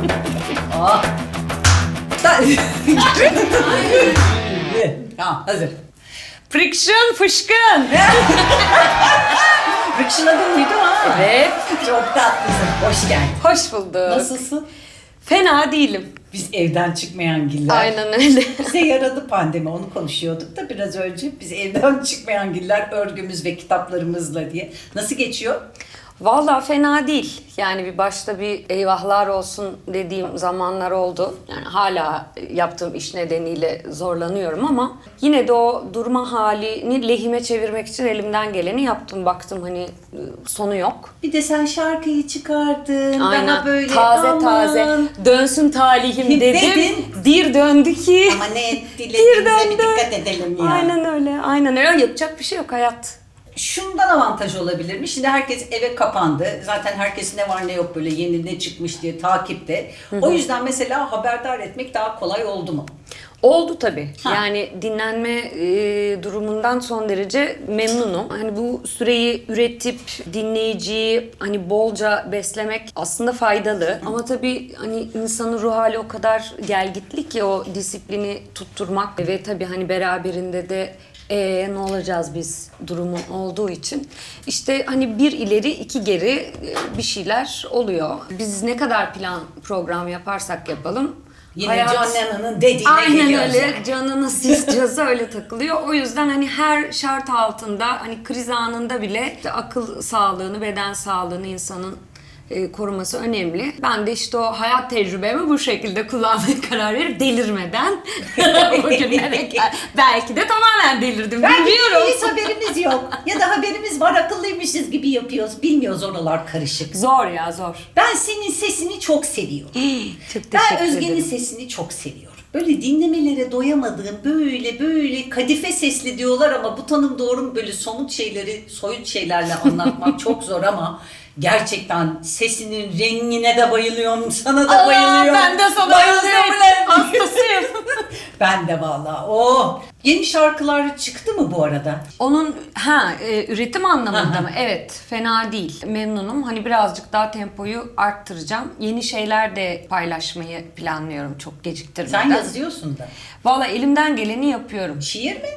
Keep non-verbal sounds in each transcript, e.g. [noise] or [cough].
evet, evet. Aa. tamam hazır. Friction fışkın. Rıkşıladın mıydı ha? Evet. Çok tatlısın. Hoş geldin. Hoş bulduk. Nasılsın? Fena değilim. Biz evden çıkmayan giller. Aynen öyle. Bize yaradı pandemi onu konuşuyorduk da biraz önce. Biz evden [laughs] çıkmayan giller örgümüz ve kitaplarımızla diye. Nasıl geçiyor? Vallahi fena değil. Yani bir başta bir eyvahlar olsun dediğim zamanlar oldu. Yani hala yaptığım iş nedeniyle zorlanıyorum ama yine de o durma halini lehime çevirmek için elimden geleni yaptım. Baktım hani sonu yok. Bir de sen şarkıyı çıkardın. Aynen. Daha böyle taze aman. taze dönsün talihim dedim. Dedin. Bir döndü ki. Ama ne [laughs] dilediğimize bir dikkat edelim ya. Aynen öyle. Aynen öyle. Yapacak bir şey yok hayat. Şundan avantaj olabilir mi? Şimdi herkes eve kapandı. Zaten herkes ne var ne yok böyle yeni ne çıkmış diye takipte. O yüzden mesela haberdar etmek daha kolay oldu mu? Oldu tabii. Ha. Yani dinlenme e, durumundan son derece memnunum. Hani bu süreyi üretip dinleyiciyi hani bolca beslemek aslında faydalı. Ama tabii hani insanın ruh hali o kadar gelgitli ki o disiplini tutturmak ve tabii hani beraberinde de ee, ne olacağız biz durumu olduğu için işte hani bir ileri iki geri e, bir şeyler oluyor. Biz ne kadar plan program yaparsak yapalım Yine hayat- Lennon'ın dediğine Aynen geliyoruz. öyle. Canını siz [laughs] öyle takılıyor. O yüzden hani her şart altında hani kriz anında bile işte akıl sağlığını, beden sağlığını insanın e, koruması önemli. Ben de işte o hayat tecrübemi bu şekilde kullanmaya [laughs] karar verip delirmeden [laughs] bugünlere [laughs] Belki de tamamen delirdim. Belki Bilmiyorum. hiç haberimiz yok. Ya da haberimiz var akıllıymışız gibi yapıyoruz. Bilmiyoruz oralar karışık. Zor ya zor. Ben senin sesini çok seviyorum. [gasps] Çok Ben Özge'nin sesini çok seviyorum. Böyle dinlemelere doyamadığım böyle böyle kadife sesli diyorlar ama bu tanım doğru mu böyle somut şeyleri soyut şeylerle anlatmak çok zor ama gerçekten sesinin rengine de bayılıyorum sana da Aa, bayılıyorum. ben de sana Bayılıyorum. Hastasıyım. [laughs] ben de valla. Oh. Yeni şarkılar çıktı mı bu arada? Onun ha e, üretim anlamında mı? Evet, fena değil. Memnunum. Hani birazcık daha tempoyu arttıracağım. Yeni şeyler de paylaşmayı planlıyorum çok geciktirmeden. Sen yazıyorsun da. Valla elimden geleni yapıyorum. Şiir mi?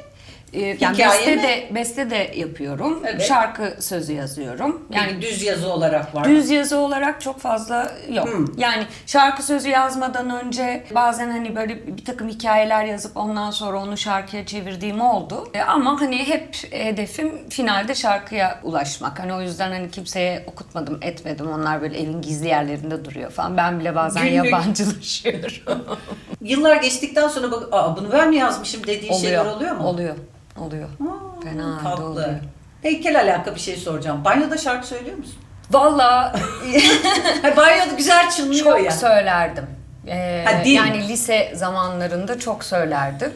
Ee, yani Hikaye beste mi? de beste de yapıyorum. Evet. Şarkı sözü yazıyorum. Yani Yani düz yazı olarak var. Düz yazı olarak çok fazla yok. Hmm. Yani şarkı sözü yazmadan önce bazen hani böyle bir takım hikayeler yazıp ondan sonra onu şarkıya çevirdiğim oldu. E, Ama hani hep hedefim finalde şarkıya ulaşmak. Hani o yüzden hani kimseye okutmadım, etmedim. Onlar böyle evin gizli yerlerinde duruyor falan. Ben bile bazen Günlük. yabancılaşıyorum. Yıllar geçtikten sonra bak, Aa, bunu ben mi yazmışım dediğin şeyler oluyor mu? Oluyor. Oluyor. Aa, Fena halde tatlı. oluyor. Heykel alaka bir şey soracağım. Banyoda şarkı söylüyor musun? Vallahi [laughs] Ha, banyoda güzel çınlıyor Çok ya. söylerdim. Ee, Ha, değil mi? yani lise zamanlarında çok söylerdim.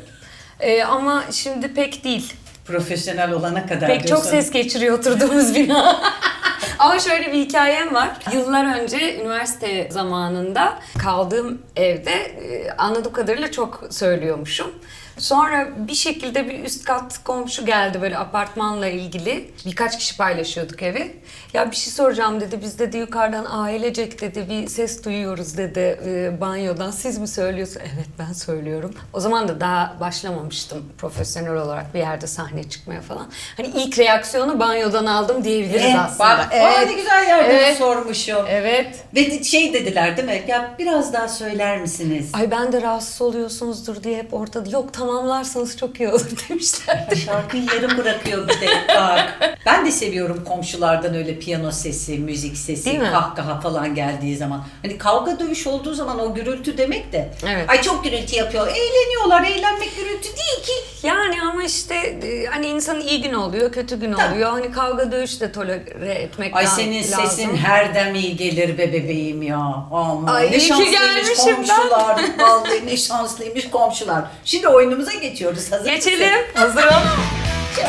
Ee, ama şimdi pek değil. Profesyonel olana kadar Pek çok diyorsun. ses geçiriyor oturduğumuz bina. [laughs] Ama şöyle bir hikayem var. Yıllar önce üniversite zamanında kaldığım evde e, anladığım kadarıyla çok söylüyormuşum. Sonra bir şekilde bir üst kat komşu geldi böyle apartmanla ilgili. Birkaç kişi paylaşıyorduk evi. Ya bir şey soracağım dedi. Biz dedi yukarıdan ailecek dedi bir ses duyuyoruz dedi e, banyodan. Siz mi söylüyorsunuz? [laughs] Evet ben söylüyorum. O zaman da daha başlamamıştım profesyonel olarak bir yerde sahneye çıkmaya falan. Hani ilk reaksiyonu banyodan aldım diyebiliriz Eh, aslında. Bak, aa, ne güzel yerden Evet. sormuşum. Evet. Ve de- şey dediler değil mi? Ya biraz daha söyler misiniz? Ay ben de rahatsız oluyorsunuzdur diye hep ortada yok tamamlarsanız çok iyi olur [laughs] demişlerdi. Şarkıyı yarım bırakıyor bir de bak. Ben de seviyorum komşulardan öyle piyano sesi, müzik sesi, Değil mi? kahkaha falan geldiği zaman. Hani kavga dövüş olduğu zaman o gürültü demek de. Evet. Ay çok gürültü yapıyor. Eğleniyorlar. Eğlenmek gürültü değil ki. Yani ama işte e, hani insanın iyi gün oluyor, kötü gün Tabii. oluyor. Hani kavga dövüş de tolere etmek Ay la- senin lazım. sesin her dem iyi gelir be bebeğim ya. Aman Ay, ne iyi ki şanslıymış gelmişim ben. komşular. Vallahi ne şanslıymış komşular. Şimdi oyunumuza geçiyoruz. Hazır Geçelim. mısın? Hazırım.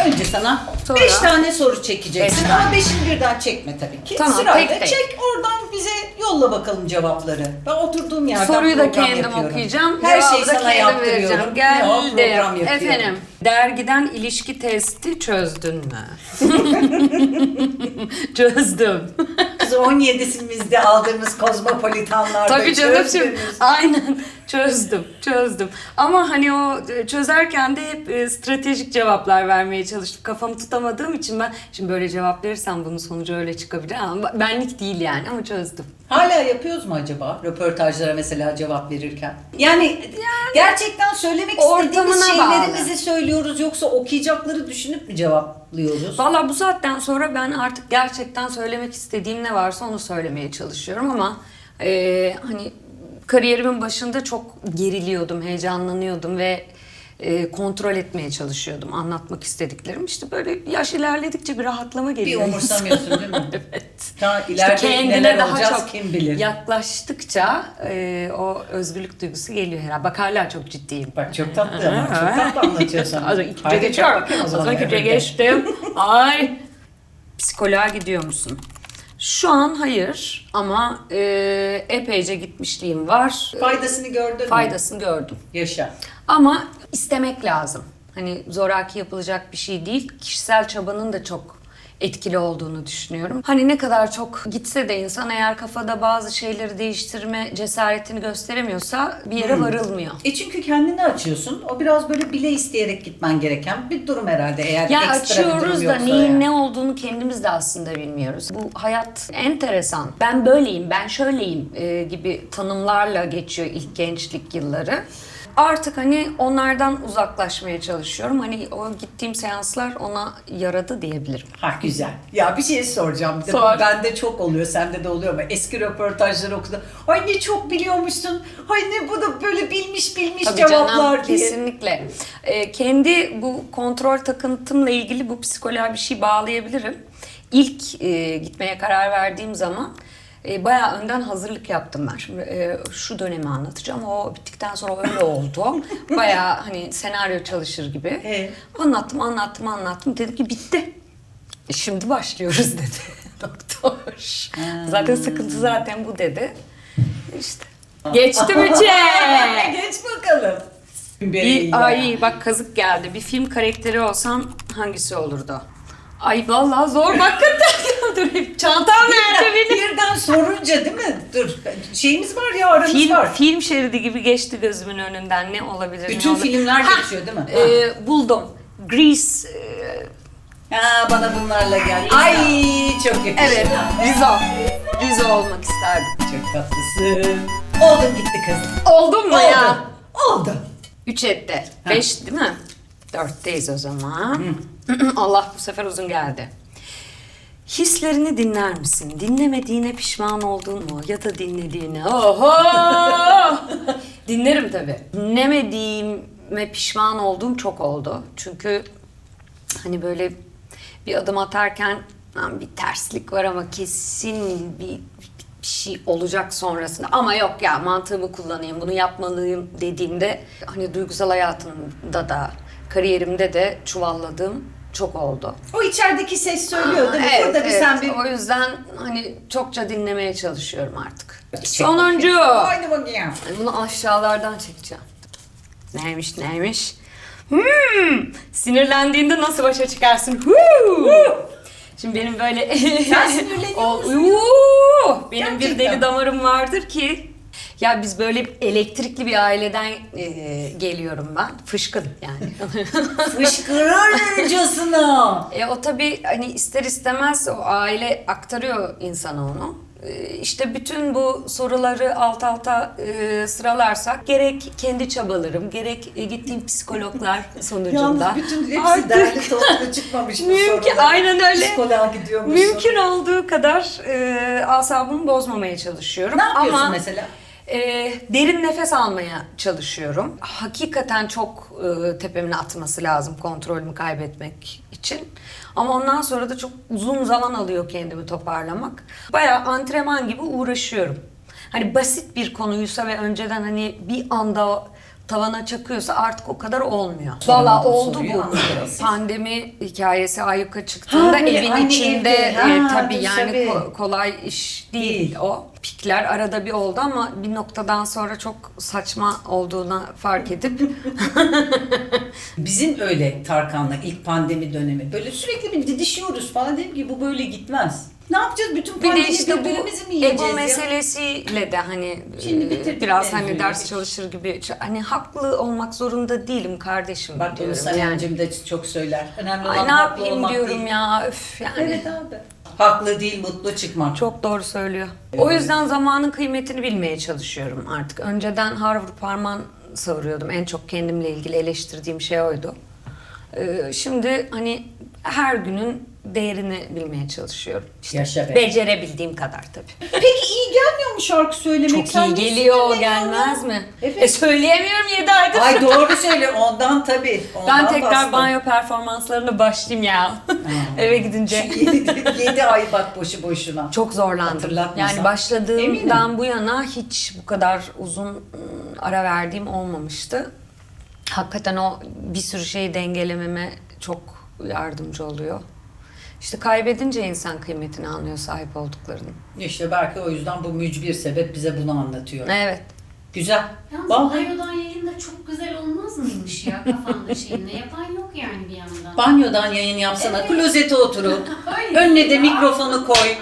Önce sana Sonra? 5 tane soru çekeceksin Beş ama tane. 5'ini birden çekme tabii ki. Tamam, Sırayla tek tek. çek oradan bize yolla bakalım cevapları. Ben oturduğum yerden Soruyu da program kendim yapıyorum. okuyacağım. Her cevabı şeyi da sana kendim vereceğim. yaptırıyorum. O, Geldi. program yapıyorum. Efendim. Dergiden ilişki testi çözdün mü? [laughs] Çözdüm. Kız 17'simizde aldığımız kozmopolitanlarda Tabii canım şimdi. çözdünüz. Aynen çözdüm, çözdüm. Ama hani o e, çözerken de hep e, stratejik cevaplar vermeye çalıştım. Kafamı tutamadığım için ben şimdi böyle cevap verirsem bunun sonucu öyle çıkabilir ama benlik değil yani ama çözdüm. Hala yapıyoruz mu acaba röportajlara mesela cevap verirken? Yani, gerçekten söylemek istediğimiz Ortamına şeylerimizi söylüyoruz yoksa okuyacakları düşünüp mü cevaplıyoruz? Valla bu saatten sonra ben artık gerçekten söylemek istediğim ne varsa onu söylemeye çalışıyorum ama e, hani kariyerimin başında çok geriliyordum, heyecanlanıyordum ve e, kontrol etmeye çalışıyordum anlatmak istediklerim. İşte böyle yaş ilerledikçe bir rahatlama Bir geliyor. umursamıyorsun değil mi? [laughs] evet. Daha İşte ileride kendine neler daha olacağız çok kim bilir. yaklaştıkça e, o özgürlük duygusu geliyor herhalde. Bak hala çok ciddiyim. Bak çok tatlı ama çok tatlı anlatıyorsun. Az önce Haydi geçiyorum. zaman ikinciye evde. geçtim. Ay. Psikoloğa gidiyor musun? Şu an hayır ama e, epeyce gitmişliğim var. Faydasını gördün mü? Faydasını gördüm. Yaşa. Ama istemek lazım. Hani zoraki yapılacak bir şey değil. Kişisel çabanın da çok etkili olduğunu düşünüyorum. Hani ne kadar çok gitse de insan eğer kafada bazı şeyleri değiştirme cesaretini gösteremiyorsa bir yere varılmıyor. E çünkü kendini açıyorsun. O biraz böyle bile isteyerek gitmen gereken bir durum herhalde eğer Ya ekstra bir durum açıyoruz da yoksa neyin yani. ne olduğunu kendimiz de aslında bilmiyoruz. Bu hayat enteresan. Ben böyleyim, ben şöyleyim e, gibi tanımlarla geçiyor ilk gençlik yılları. Artık hani onlardan uzaklaşmaya çalışıyorum. Hani o gittiğim seanslar ona yaradı diyebilirim. Ha güzel. Ya bir şey soracağım. Bir de Sor. bende çok oluyor, sende de oluyor ama eski röportajları okudum. Ay ne çok biliyormuşsun. Ay ne bu da böyle bilmiş bilmiş Tabii cevaplar canım, diye. kesinlikle. Ee, kendi bu kontrol takıntımla ilgili bu psikoloğa bir şey bağlayabilirim. İlk e, gitmeye karar verdiğim zaman e, bayağı önden hazırlık yaptım ben. Şimdi e, şu dönemi anlatacağım. O bittikten sonra öyle oldu. [laughs] Bayağı hani senaryo çalışır gibi. Evet. Anlattım, anlattım, anlattım. Dedi ki bitti. Şimdi başlıyoruz [laughs] dedi doktor. Zaten sıkıntı zaten bu dedi. İşte. Geçtim [laughs] üçe. Geç bakalım. Bir, ay bak kazık geldi. Bir film karakteri olsam hangisi olurdu? Ay vallahi zor hakikaten. [laughs] Dur çantam nerede benim? Birden sorunca değil mi? Dur. Şeyimiz var ya aramız Film, var. film şeridi gibi geçti gözümün önünden. Ne olabilir? Bütün ne olabilir? filmler Ha, geçiyor değil mi? e, buldum. Grease. e, Ha bana bunlarla gel. Ay çok yakıştı. evet. Rizo. Rizo olmak isterdim. Çok tatlısın. Oldun gitti kız. Oldum mu Oldu. ya? Oldu. Üç etti. Beş değil mi? Dörtteyiz o zaman. [clears throat] Allah bu sefer uzun geldi. Hislerini dinler misin? Dinlemediğine pişman oldun mu? Ya da dinlediğine? Oho! [laughs] Dinlerim tabii. Dinlemediğime pişman olduğum çok oldu. Çünkü hani böyle bir adım atarken "Lan bir terslik var ama kesin bir, bir şey olacak sonrasında. Ama yok ya mantığımı kullanayım, bunu yapmalıyım dediğimde hani duygusal hayatımda da kariyerimde de çuvalladığım çok oldu. O içerideki ses söylüyor değil mi? Evet, Burada bir evet. sen bir... O yüzden hani çokça dinlemeye çalışıyorum artık. Sonuncu. Haydi bakayım. Bunu aşağılardan çekeceğim. Neymiş neymiş? Hmm, sinirlendiğinde nasıl başa çıkarsın? Huu! Şimdi benim böyle... Sen sinirleniyor [laughs] O- musun? Uuu! Benim bir Gerçekten. deli damarım vardır ki... Ya biz böyle elektrikli bir aileden e, geliyorum ben. Fışkın yani. [laughs] Fışkırırcasına. E o tabii hani ister istemez o aile aktarıyor insana onu. E, İşte bütün bu soruları alt alta e, sıralarsak gerek kendi çabalarım, gerek e, gittiğim psikologlar [laughs] sonucunda. Yalnız bütün hepsi Artık derli toplu çıkmamış bu Mümkün, sorular. aynen öyle. Psikoloğa gidiyor musun? Mümkün olduğu kadar e, asabımı bozmamaya çalışıyorum. Ne yapıyorsun Ama, mesela? E, derin nefes almaya çalışıyorum. Hakikaten çok e, tepemin atması lazım kontrolümü kaybetmek için. Ama ondan sonra da çok uzun zaman alıyor kendimi toparlamak. Bayağı antrenman gibi uğraşıyorum. Hani basit bir konuysa ve önceden hani bir anda tavana çakıyorsa artık o kadar olmuyor. Valla oldu soruyu, bu. Pandemi hikayesi ayyuka çıktığında Ha, böyle evin aynı içinde evde. e, Ha, tabii dur, yani tabii. ko- kolay iş değil, Değil. o. Pikler arada bir oldu ama bir noktadan sonra çok saçma olduğuna fark edip [laughs] Bizim öyle Tarkan'la ilk pandemi dönemi. Böyle sürekli bir didişiyoruz falan dedim ki bu böyle gitmez. Ne yapacağız? Bütün Bir de pandemi işte bu birbirimizi mi yiyeceğiz ego ya? meselesiyle de hani Şimdi e, bitirdik biraz mevzuyu. hani ders çalışır gibi hani haklı olmak zorunda değilim kardeşim Bak bunu diyorum Sanemciğim de çok söyler. Önemli olan Ay ne haklı yapayım olmak diyorum değil. ya öf yani. Evet abi. Haklı değil, mutlu çıkmak. Çok doğru söylüyor. O yüzden zamanın kıymetini bilmeye çalışıyorum artık. Önceden har vurup parmağın savuruyordum. En çok kendimle ilgili eleştirdiğim şey oydu. Ee, şimdi hani her günün değerini bilmeye çalışıyorum. İşte Yaşa be. Becerebildiğim kadar tabii. Peki iyi gelmiyor mu şarkı söylemek? Çok iyi geliyor, gelmez mi? Evet. E söyleyemiyorum 7 aydır. Ay doğru söyle ondan tabii. Ondan ben tekrar bastım. banyo performanslarına başlayayım ya. Eve gidince. [laughs] 7 ay bak boşu boşuna. Çok zorlandım. Yani başladığımdan Eminim. bu yana hiç bu kadar uzun ım, ara verdiğim olmamıştı. Hakikaten o bir sürü şeyi dengelememe çok yardımcı oluyor. İşte kaybedince insan kıymetini anlıyor sahip olduklarının. İşte belki o yüzden bu mücbir sebep bize bunu anlatıyor. Evet. Güzel. Yalnız Vallahi banyodan yayın da çok güzel olmaz mıymış ya kafanda şeyinle? Yapan yok yani bir yandan. banyodan yayın yapsana. Evet. Klozete oturup. [laughs] Önüne de ya. mikrofonu koy.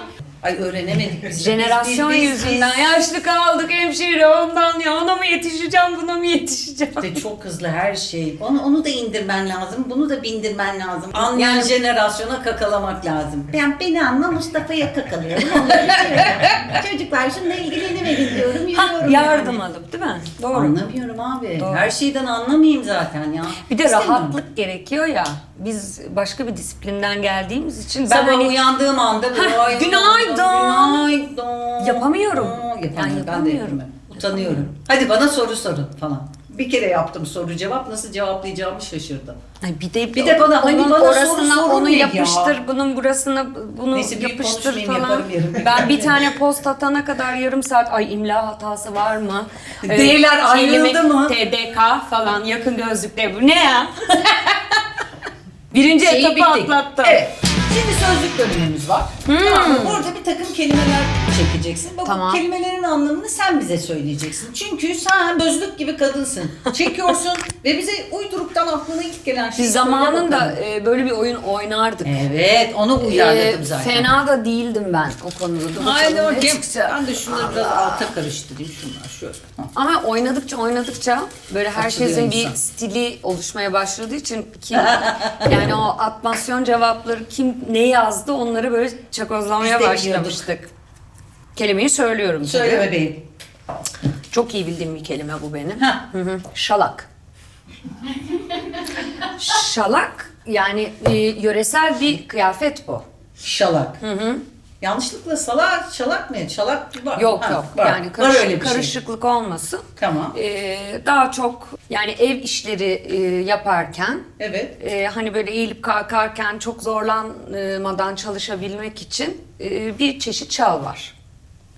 Ay öğrenemedik biz. Jenerasyon Biz- biz- biz- yüzünden yaşlı kaldık hemşire ondan ya ona mı yetişeceğim buna mı yetişeceğim? İşte çok hızlı her şey. Onu, onu da indirmen lazım. Bunu da bindirmen lazım. Anlayan Yani- jenerasyona kakalamak lazım. Ben beni anla Mustafa'ya kakalıyorum. [laughs] Çocuklar şununla ilgilenemeyin diyorum. Ha, yardım yani. alıp değil mi? Doğru. Anlamıyorum abi. Doğru. Her şeyden anlamayayım zaten ya. Bir de İstemiyorum. rahatlık gerekiyor ya. Biz başka bir disiplinden geldiğimiz için ben Sabah hani uyandığım anda Hah, "Ay, günaydın." Günaydın. Yapamıyorum. Aa, Yapamıyorum. Yani ben de yapamıyorum. yapamıyorum. Utanıyorum. Hadi bana soru sorun falan. Bir kere yaptım soru cevap nasıl cevaplayacağımı şaşırdım. Ay bir de Bir de bana hani onun bana soru orasına sorun onu ya? yapıştır, bunun burasına bunu Neyse, büyük yapıştır konuşmayayım, falan. yaparım yarın. Ben bir tane post atana kadar yarım saat ay imla hatası var mı? Ee, D'ler ayrıldı kelime- mı? TDK falan yakın gözlükle bu ne ya? [laughs] Birinci Şeyi etapı bittik. atlattım. Evet. Şimdi sözlük bölümümüz var. Tamam mı? Burada bir takım kelimeler çekeceksin. Bak, Tamam. Bu kelimelerin anlamını sen bize söyleyeceksin. Çünkü sen sözlük gibi kadınsın. Çekiyorsun [laughs] ve bize uyduruktan aklına ilk gelen şeyi Biz söyle zamanında bakalım. e, böyle bir oyun oynardık. Evet onu uyarladım Ee, zaten. Fena da değildim ben o konuda. Dur Haydi bakalım ne. Ben de şunları biraz alta karıştırayım. Şunlar şöyle. Hah. Ama oynadıkça oynadıkça böyle herkesin bir insan. stili oluşmaya başladığı için kim yani o atmasyon cevapları kim ne yazdı onları böyle çakozlamaya Biz de başlamıştık. Kelimeyi söylüyorum. tabii. Söyle bebeğim. Çok iyi bildiğim bir kelime bu benim. Hı hı. Şalak. Şalak yani e, yöresel bir kıyafet bu. Şalak. Yanlışlıkla salak, şalak mı? Şalak var. Yok Ha, yok. var. Yani Var karış- öyle bir şey. karışıklık olmasın. Tamam. Ee, daha çok yani ev işleri e, yaparken Evet. e, hani böyle eğilip kalkarken çok zorlanmadan çalışabilmek için e, bir çeşit şal var.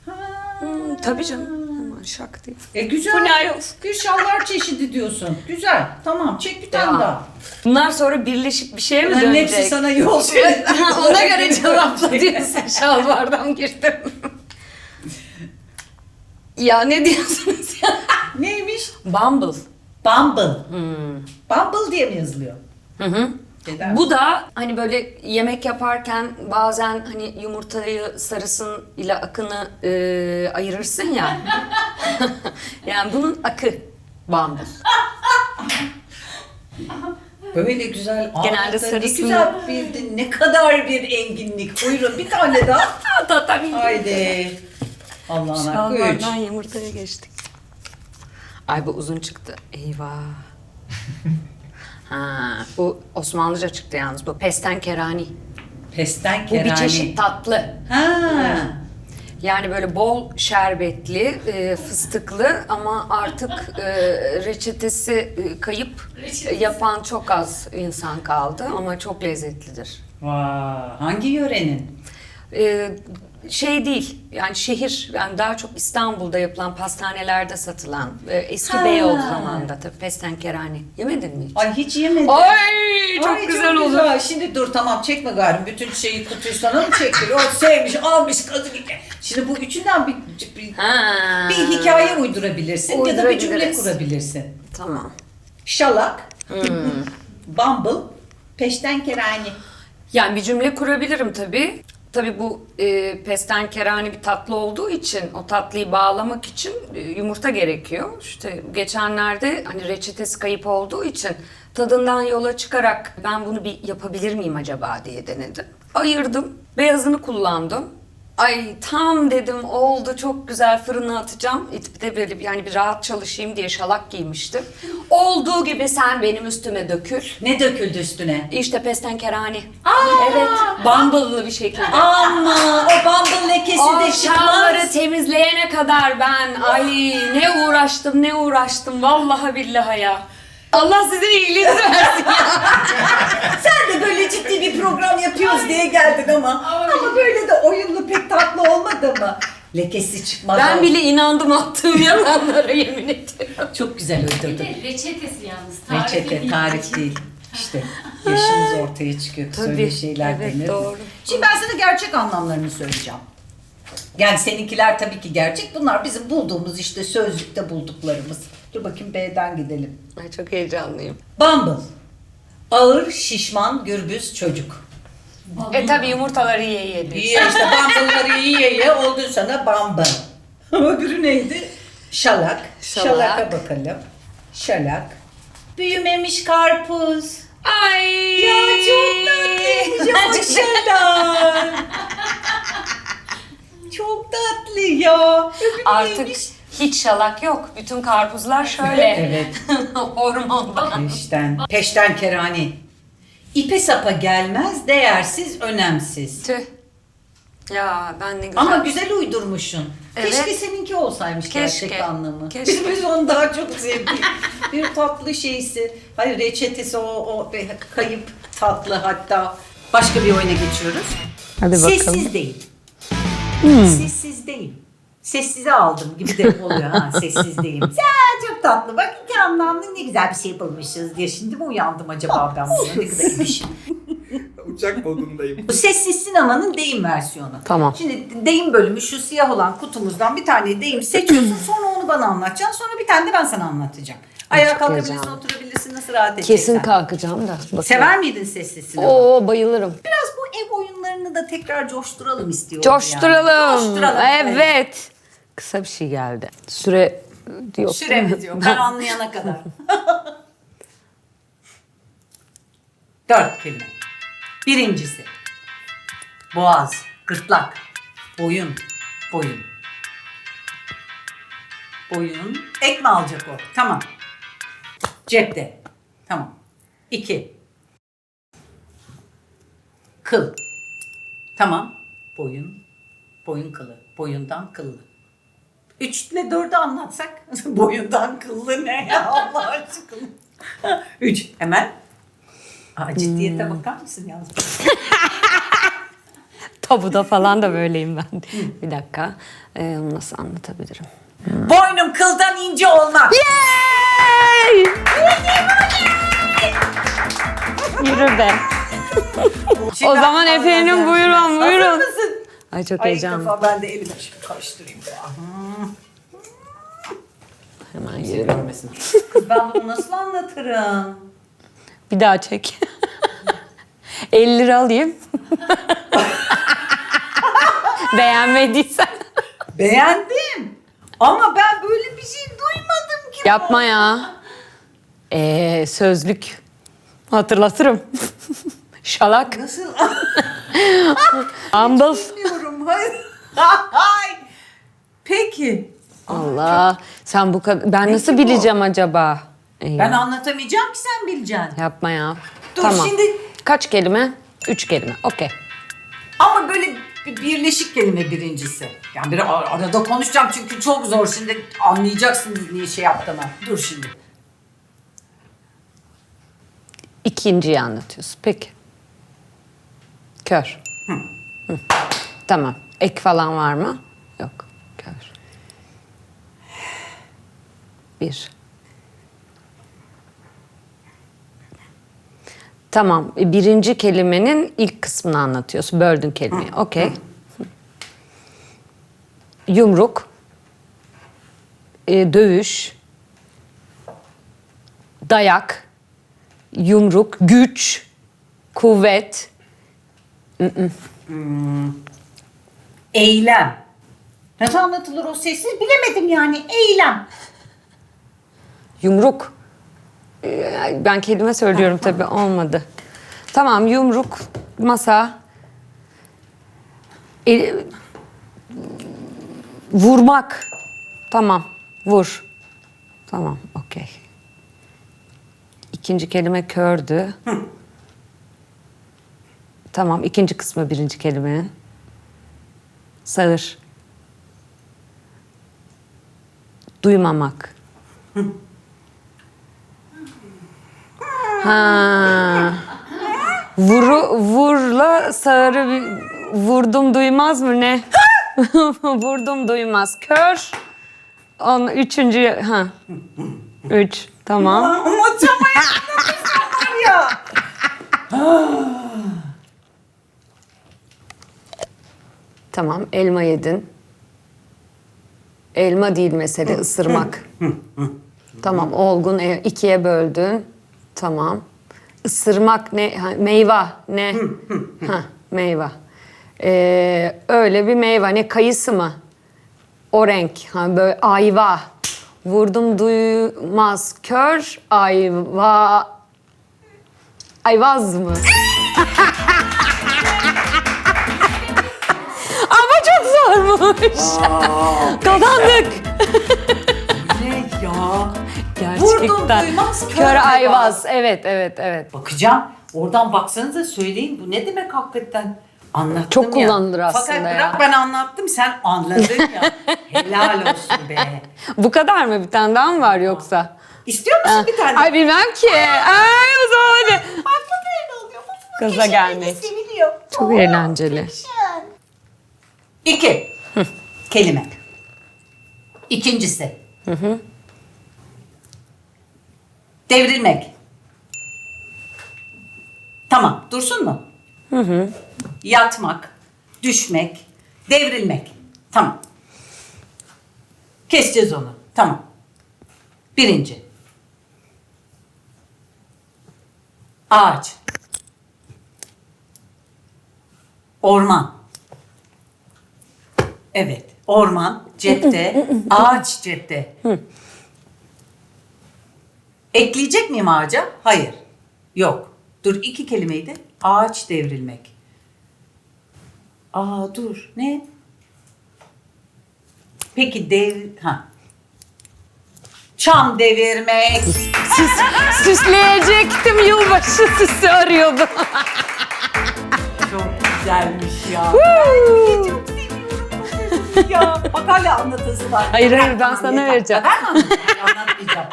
Ha. Hmm, tabii canım. Şak değil. E güzel. Bu ne ayol? Gül şalvar çeşidi diyorsun. Güzel. Tamam çek bir tane daha. Bunlar sonra birleşip bir şeye mi Bunların dönecek? hepsi sana yol. [laughs] Ona göre cevapla diyorsun. [laughs] Şalvardan girdim. ya ne diyorsunuz ya? Neymiş? Bumble. Bumble. Bumble diye mi yazılıyor? Hı hı. Neden? Bu da hani böyle yemek yaparken bazen hani yumurtayı sarısın ile akını e, ayırırsın ya. [laughs] yani bunun akı bumble. Böyle güzel. Genelde Aa, ne sarısını- güzel bildin. Ne kadar bir enginlik. Buyurun bir tane daha. [laughs] Tabii. Haydi. Allah'ın hakkı üç. Şalvardan yumurtaya geçtik. Ay bu uzun çıktı. Eyvah. [laughs] ha, bu Osmanlıca çıktı yalnız bu. Pesten kerani. Pesten Bu kerani. bir çeşit tatlı. Ha. Yani böyle bol şerbetli, e, fıstıklı ama artık e, reçetesi e, kayıp yapan çok az insan kaldı ama çok lezzetlidir. Vay. Hangi yörenin? E, şey değil, yani şehir, yani daha çok İstanbul'da yapılan pastanelerde satılan, e, eski Ha. Beyoğlu zamanında tabii pestenkerani. Yemedin mi hiç? Ay hiç yemedim. Ay çok Ay, güzel güzel. Şimdi dur tamam çekme garim. Bütün şeyi kutuyu sana mı çektiriyor? O sevmiş, almış kadın. Şimdi bu üçünden bir, bir, Ha. bir hikaye uydurabilirsin ya da bir cümle Uydurabiliriz. kurabilirsin. Tamam. Şalak, Hmm. Bumble, peşten kerani. Yani bir cümle kurabilirim tabii. Tabii bu e, pestenkerani bir tatlı olduğu için o tatlıyı bağlamak için e, yumurta gerekiyor. İşte geçenlerde hani reçetesi kayıp olduğu için tadından yola çıkarak ben bunu bir yapabilir miyim acaba diye denedim. Ayırdım, beyazını kullandım. Ay tam dedim oldu çok güzel fırına atacağım. De böyle bir- yani bir rahat çalışayım diye şalak giymiştim. Olduğu gibi sen benim üstüme dökül. Ne döküldü üstüne? İşte pestenkerani. Evet, bambalı bir şekilde. Ama o bumble lekesi de şalvarı çıkmaz. temizleyene kadar ben ay ne uğraştım ne uğraştım vallahi billahi ya. Allah sizin iyiliğinizi versin. [laughs] Sen de böyle ciddi bir program yapıyoruz diye geldin ama. Ama böyle de oyunlu pek tatlı olmadı mı? Lekesi çıkmaz. ben bile inandım attığım yalanlara yemin ediyorum. Çok güzel Bir uydurdun. de reçetesi yalnız. Tarifi Reçete, değil. tarif değil. İşte yaşımız ortaya çıkıyor. Tabii, Söyle şeyler evet, denir. doğru. Şimdi ben sana gerçek anlamlarını söyleyeceğim. Yani seninkiler tabii ki gerçek. Bunlar bizim bulduğumuz işte sözlükte bulduklarımız. Dur bakayım B'den gidelim. Ay çok heyecanlıyım. Bumble. Ağır, şişman, gürbüz çocuk. E tabi yumurtaları ye ye. İyi işte bumble'ları yiye yiye oldun sana bumble. [laughs] Öbürü neydi? Şalak. Şalak. Şalaka bakalım. Şalak. Büyümemiş karpuz. Ay. Ya çok tatlıymış ama şalak. [laughs] çok tatlı ya. Öbürü Artık neymiş? Hiç şalak yok. Bütün karpuzlar şöyle. [laughs] Evet. [laughs] Hormondan. Peşten. Peşten kerani. İpe sapa gelmez, değersiz, önemsiz. Tüh. Ya ben ne güzel. Ama güzel uydurmuşsun. Evet. Keşke seninki olsaymış Keşke. gerçek anlamı. Keşke. Biz, biz onu daha çok sevdik. bir tatlı şeysi. Hayır reçetesi o, o bir kayıp tatlı hatta. Başka bir oyuna geçiyoruz. Hadi bakalım. Hmm. Sessiz değil. Sessiz değil. Sessize aldım gibi de oluyor ha sessiz değil. [laughs] Sen çok tatlı bak iki anlamlı ne güzel bir şey bulmuşuz diye. Şimdi mi uyandım acaba ben buna ne kadar iyiymişim. [laughs] Uçak modundayım. Bu sessiz sinemanın deyim versiyonu. Tamam. Şimdi deyim bölümü şu siyah olan kutumuzdan bir tane deyim seçiyorsun sonra onu bana anlatacaksın sonra bir tane de ben sana anlatacağım. Ayağa kalkabilirsin heyecanlı. oturabilirsin nasıl rahat edeceksen. Kesin kalkacağım da. Bakalım. Sever miydin sessiz sinema? Oo bayılırım. Biraz bu ev oyunlarını da tekrar coşturalım istiyorum. Coşturalım. Yani. Coşturalım. Evet. Kısa bir şey geldi. Süre yok. Süremiz yok. Ben anlayana kadar. [laughs] Dört kelime. Birincisi. Boğaz, gırtlak, boyun, boyun. Boyun. Ek mi alacak o? Tamam. Cepte. Tamam. İki. Kıl. Tamam. Boyun. Boyun kılı. Boyundan kıllı. Üçle dördü anlatsak. [laughs] Boyundan kıllı ne ya Allah aşkına. [laughs] Üç. Hemen. Aa, ciddiyete bakar mısın yalnız? [laughs] Tabuda falan da böyleyim ben. bir dakika. Ee, onu nasıl anlatabilirim? Boynum kıldan ince olmaz. Yürü be. O zaman efendim, buyurun, buyurun. Hazır mısın? Ay çok Ay ilk heyecanlı. defa ben de elimi şimdi karıştırayım. Hmm. Hemen yürü. Görmesin. Kız ben bunu nasıl anlatırım? Bir daha çek. [laughs] 50 lira alayım. [laughs] Beğenmediysen. Beğendim. Ama ben böyle bir şey duymadım ki. Yapma ya. Ee, sözlük. Hatırlatırım. [laughs] Şalak. Nasıl [laughs] Ambul. bilmiyorum. Hayır. [laughs] Hay. Peki. Allah. Sen bu kadar... Ben nasıl bu? bileceğim acaba? Eyvah. Ben anlatamayacağım ki sen bileceksin. Yapma ya. Dur tamam. şimdi Kaç kelime? Üç kelime. Okey. ama böyle bir birleşik kelime birincisi. Yani bir ar- arada konuşacağım çünkü çok zor. Şimdi anlayacaksınız niye şey yaptığımı. Dur şimdi. İkinciyi anlatıyorsun. Peki. Kör. Hı. Tamam. Ek falan var mı? Yok. Kör. Bir. Tamam. Birinci kelimenin ilk kısmını anlatıyorsun. Böldün kelimeyi. Okey. Yumruk. e, dövüş. Dayak yumruk, güç, kuvvet. Hmm. Eylem. Nasıl anlatılır o sessiz bilemedim yani. Eylem. Yumruk. Ee, Ben kelime söylüyorum tabii olmadı. Tamam yumruk, masa. E, vurmak. Tamam vur. Tamam okey. İkinci kelime kördü. Tamam ikinci kısmı birinci kelimenin. Sağır. Duymamak. Ha. Vuru, vurla sağırı bir- vurdum duymaz mı ne? [laughs] vurdum duymaz. Kör. On, üçüncü ha. Üç. Tamam. Ama ya. [laughs] Tamam. Elma yedin. Elma değil mesele ısırmak. tamam. Olgun e, ikiye böldün. Tamam. Isırmak ne? Ha, meyve ne? ha, meyve. Ee, öyle bir meyve. Ne kayısı mı? O renk. Ha, böyle ayva. Vurdum duymaz. Kör ayva. Ayvaz mı? Zormuş. Kazandık. Ne ya? Gerçekten. Vurdum duymaz, kör Kör ayvaz. Evet, evet, evet. Bakacağım. Oradan baksanıza söyleyin. Bu ne demek hakikaten? Anlattım Çok ya. kullanılır aslında Fakat ya. bırak ben anlattım sen anladın ya. [laughs] Helal olsun be. Bu kadar mı? Bir tane daha mı var yoksa? İstiyor musun bir tane? Ay bilmem ki. Ay o zaman hadi. Farklı böyle oluyor. Bu Gaza kişi gelmek. Seviliyor. Çok eğlenceli. İki. Kelime. İkincisi. Devrilmek. Tamam. Dursun mu? Yatmak, düşmek, devrilmek. Tamam. Keseceğiz onu. Tamam. Birinci. Ağaç. Orman. Evet. Orman cepte, ağaç cepte. Ekleyecek miyim ağaca? Hayır. Yok. Dur iki kelimeydi. Ağaç devrilmek. Aa dur. Ne? Peki dev... Ha. Çam devirmek. Süs, süsleyecektim yılbaşı süsü arıyordum. Çok güzelmiş ya. Çok seviyorum ya. Bak hala anlatısı var. Hayır, hayır, ben Tamam, sana yeter. vereceğim. Ben anlatacağım? Anlatmayacağım.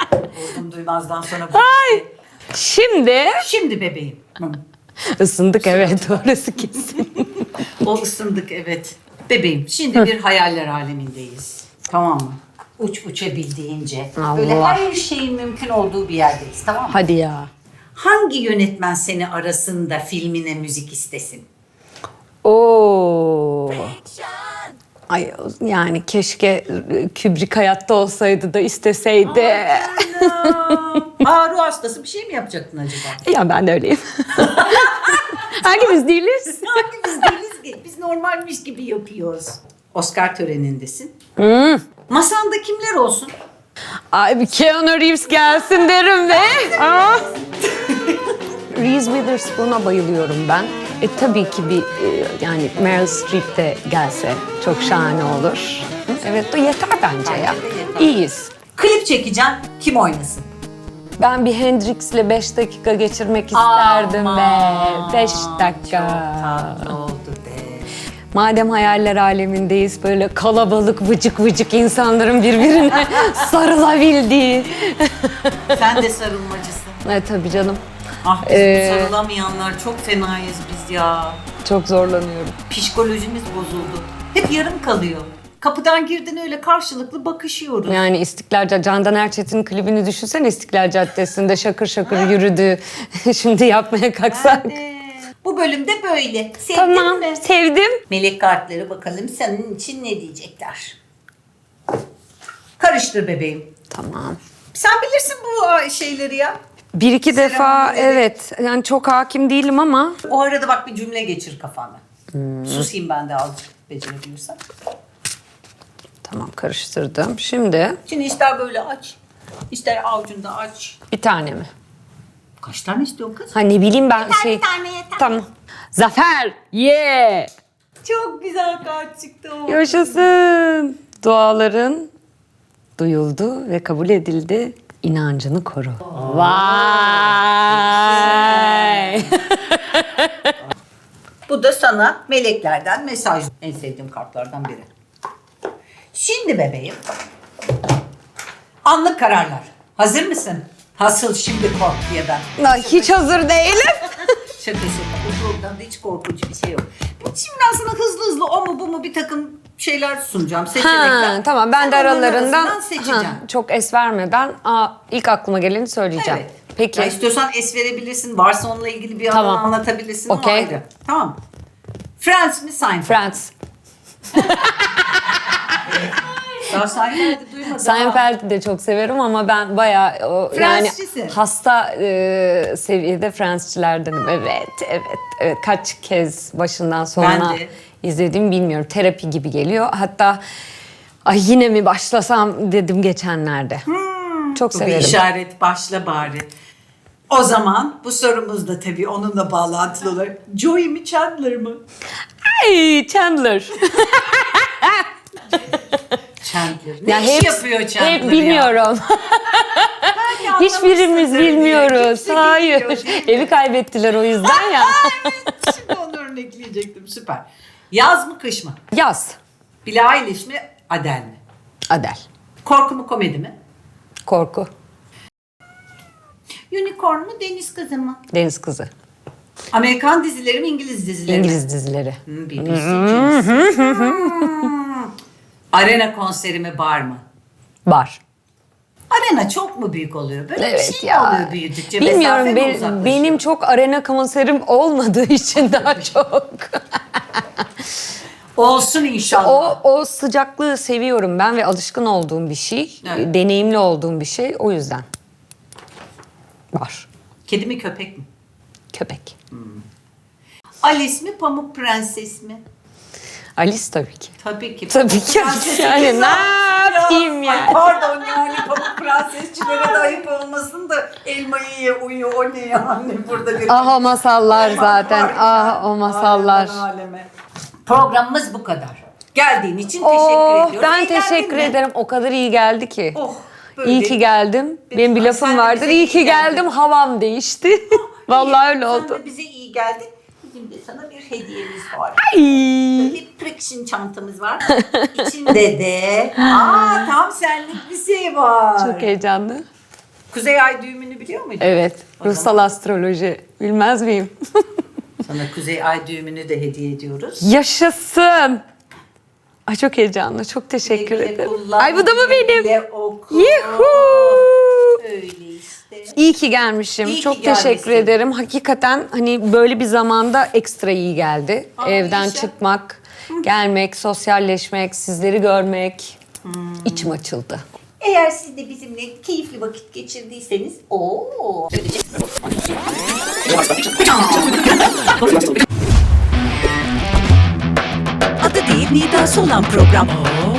Oldum duymazdan sonra. bu Ay. Şimdi Şimdi bebeğim. Hı. ısındık evet orası kesin. O ısındık evet. Bebeğim şimdi bir hayaller alemindeyiz. Tamam mı? Uç uçabildiğince. Böyle Allah. her şeyin mümkün olduğu bir yerdeyiz tamam mı? Hadi ya. Hangi yönetmen seni arasında filmine müzik istesin? Oo. Ay yani keşke e, Kübrik hayatta olsaydı da isteseydi. Ruh hastası bir şey mi yapacaktın acaba? Ya ben de öyleyim. [laughs] Hangimiz değiliz? Biz değiliz ki. Biz normalmiş gibi yapıyoruz. Oscar törenindesin. Hmm. Masanda kimler olsun? Ay bir Keanu Reeves gelsin derim ve. Aa. Reese Witherspoon'a bayılıyorum ben. E tabii ki bir e, yani Meryl Streep de gelse çok şahane olur. Evet o yeter bence ya. İyiyiz. Klip çekeceğim. Kim oynasın? Ben bir Hendrix'le 5 dakika geçirmek isterdim Aman, be. 5 dakika. Çok tatlı oldu be. Madem hayaller alemindeyiz böyle kalabalık vıcık vıcık insanların birbirine [laughs] sarılabildiği. Sen de sarılmacısın. Evet tabii canım. Ah biz Ee, sarılamayanlar çok fenayız biz ya. Çok zorlanıyorum. Psikolojimiz bozuldu. Hep yarım kalıyor. Kapıdan girdin öyle karşılıklı bakışıyoruz. Yani İstiklal Candan Erçetin'in klibini düşünsene İstiklal Caddesi'nde şakır şakır yürüdü. [laughs] Şimdi yapmaya kalksak. Ben de. Bu bölümde böyle. Sevdin Tamam, mi? sevdim. Melek kartları bakalım senin için ne diyecekler. Karıştır bebeğim. Tamam. Sen bilirsin bu şeyleri ya. Bir iki defa Seremonleri. evet yani çok hakim değilim ama O arada bak bir cümle geçir kafana. Susayım ben de azıcık becerebilirsem. Tamam karıştırdım. Şimdi Şimdi ister böyle aç, ister avucunda aç. bir tane mi? Kaç tane istiyorsun kız? Ha ne bileyim ben şey... tane yeter. Tamam. Zafer! Yeah! Çok güzel kart çıktı o. Yaşasın! Duaların duyuldu ve kabul edildi. İnancını koru. Vay! [laughs] Bu da sana meleklerden mesaj. En sevdiğim kartlardan biri. Şimdi bebeğim. Anlık kararlar. Hazır mısın? Hasıl şimdi kork diye ben. Lan Hiç hazır değilim. [laughs] Şaka şaka. Bu programda hiç korkunç bir şey yok. Bu Şimdi sana hızlı hızlı o mu bu mu bir takım şeyler sunacağım. Seçenekler. Ha, tamam ben de Sen onların aralarından arasından seçeceğim. ha, çok es vermeden aa, ilk aklıma geleni söyleyeceğim. Evet. Peki. Ya istiyorsan es verebilirsin. Varsa onunla ilgili bir Tamam. alan anlatabilirsin. Okey. ayrı. Tamam. Friends mi Seinfeld? Friends. [laughs] Daha Seinfeld'i duymadım. Seinfeld'i de çok severim ama ben bayağı o, yani hasta e, seviyede Friends'çilerdenim. Evet, evet, evet. Kaç kez başından sonuna Ben de. izlediğimi bilmiyorum. Terapi gibi geliyor. Hatta ay yine mi başlasam dedim geçenlerde. çok Hmm, Bu bir severim. işaret başla bari. O zaman bu sorumuz da tabii onunla bağlantılı olarak Joey mi Chandler mı? Ay Chandler. [laughs] Chandler. Ne Ya iş hep- yapıyor Chandler Hep bilmiyorum. Hiçbirimiz bilmiyoruz. Hayır. Evi kaybettiler o yüzden ya. [laughs] Şimdi onu örnekleyecektim süper. Yaz mı kış mı? Yaz. Billie Eilish mi Adele mi? Adel. Korku mu komedi mi? Korku. Unicorn mu deniz kızı mı? Deniz kızı. Amerikan dizileri mi İngiliz dizileri mi? İngiliz dizileri. Hmm, BBC. Hmm. Arena konseri mi bar mı? Var. Arena çok mu büyük oluyor? Böyle Evet bir şey ya. oluyor büyüdükçe? Mesafe Bilmiyorum mi be- uzaklaşıyor? benim çok arena konserim olmadığı için daha çok. [laughs] Olsun inşallah. o o sıcaklığı seviyorum ben ve alışkın olduğum bir şey. Evet. Deneyimli olduğum bir şey o yüzden. Var. Kedi mi köpek mi? Köpek. Alice mi Pamuk Prenses mi? Alice tabii ki. Tabii ki. Tabii ki. Prenses'i Yani ne yapayım Ay yani? pardon yani Pamuk Prensesçilere de ayıp olmasın da elmayı ye uyu o ne yani burada bir... Ah o masallar zaten. Ah ya. o masallar. Aleme. Programımız bu kadar. Geldiğin için teşekkür Oh, ediyorum. ben Eğlendin teşekkür mi? ederim. O kadar iyi geldi ki. Oh, böyle. İyi ki geldim. Benim bir lafım de vardır. bize İyi iyi ki geldin. geldim. Havam değişti. [laughs] Vallahi öyle Sen oldu. de bize iyi geldin. De sana bir hediyemiz var. Ay. Bir friction çantamız var. [laughs] İçinde de aa tam senlik bir şey var. Çok heyecanlı. Kuzey ay düğümünü biliyor muydun? Evet. O Ruhsal astroloji. Bilmez miyim? [laughs] Sana kuzey ay düğümünü de hediye ediyoruz. Yaşasın. Ay çok heyecanlı. Çok teşekkür ederim. kullan, Ay bu da mı benim? güle oku. Yuhu. Öyle işte. İyi ki gelmişim. İyi ki Çok gelmişsin. teşekkür ederim. Hakikaten hani böyle bir zamanda ekstra iyi geldi. Aa, Evden yaşa. çıkmak, gelmek, sosyalleşmek, sizleri görmek Hmm. içim açıldı. Eğer siz de bizimle keyifli vakit geçirdiyseniz o Adı değil nidası olan program. Oo,